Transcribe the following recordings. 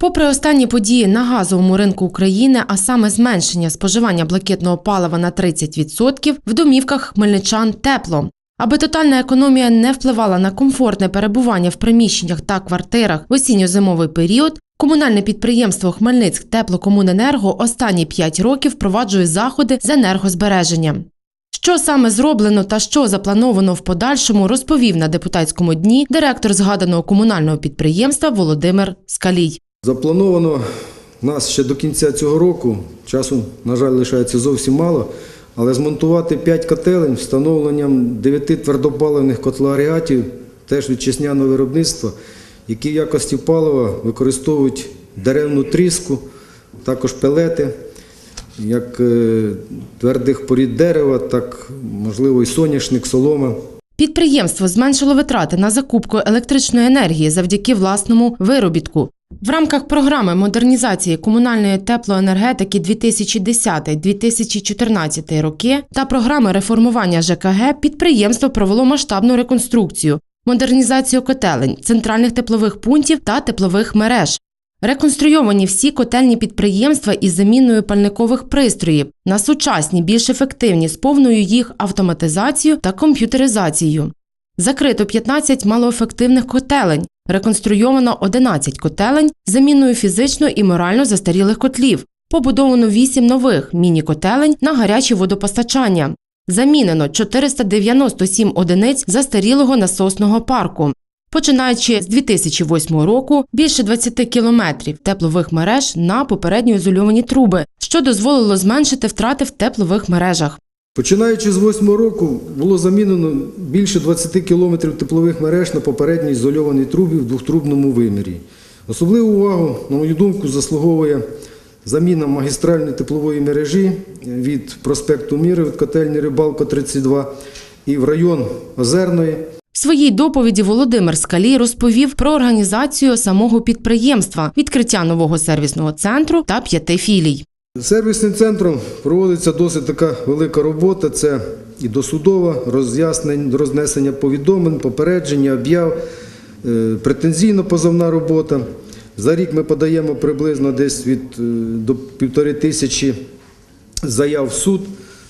Попри останні події на газовому ринку України, а саме зменшення споживання блакитного палива на 30%, в домівках хмельничан тепло. Аби тотальна економія не впливала на комфортне перебування в приміщеннях та квартирах в осінньо-зимовий період, комунальне підприємство Хмельницьк Теплокомуненерго останні 5 років впроваджує заходи з енергозбереження. Що саме зроблено та що заплановано в подальшому, розповів на депутатському дні директор згаданого комунального підприємства Володимир Скалій. Заплановано нас ще до кінця цього року, часу, на жаль, лишається зовсім мало, але змонтувати 5 котелень встановленням 9 твердопаливних котлоагрегатів, теж вітчизняного виробництва, які в якості палива використовують деревну тріску, також пелети, як е, твердих порід дерева, так можливо і соняшник, солома. Підприємство зменшило витрати на закупку електричної енергії завдяки власному виробітку. В рамках програми модернізації комунальної теплоенергетики 2010-2014 роки та програми реформування ЖКГ підприємство провело масштабну реконструкцію, модернізацію котелень, центральних теплових пунктів та теплових мереж. Реконструйовані всі котельні підприємства із заміною пальникових пристроїв на сучасні, більш ефективні з повною їх автоматизацією та комп'ютеризацією. Закрито 15 малоефективних котелень, реконструйовано 11 котелень заміною фізично і морально застарілих котлів, побудовано 8 нових міні-котелень на гаряче водопостачання. Замінено 497 одиниць застарілого насосного парку. Починаючи з 2008 року, більше 20 кілометрів теплових мереж на попередньо ізольовані труби, що дозволило зменшити втрати в теплових мережах. Починаючи з 8 року, було замінено більше 20 кілометрів теплових мереж на попередній ізольованій трубі в двохтрубному вимірі. Особливу увагу, на мою думку, заслуговує заміна магістральної теплової мережі від проспекту Міри від котельні Рибалка 32 і в район Озерної. В своїй доповіді Володимир Скалій розповів про організацію самого підприємства, відкриття нового сервісного центру та п'яти філій. Сервісним центром проводиться досить така велика робота. Це і досудова, роз'яснень, рознесення повідомлень, попередження, об'яв, е, претензійно-позовна робота. За рік ми подаємо приблизно десь від е, до півтори тисячі заяв в суд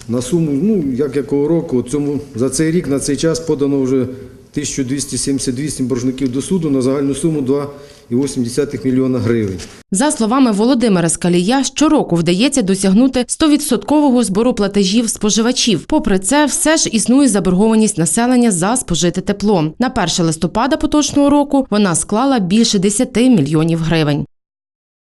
на суму, ну як якого року, цьому, за цей рік на цей час подано вже 1278 боржників до суду на загальну суму 2,8 мільйона гривень. За словами Володимира Скалія, щороку вдається досягнути 100% збору платежів споживачів. Попри це, все ж існує заборгованість населення за спожите тепло. На 1 листопада поточного року вона склала більше 10 мільйонів гривень.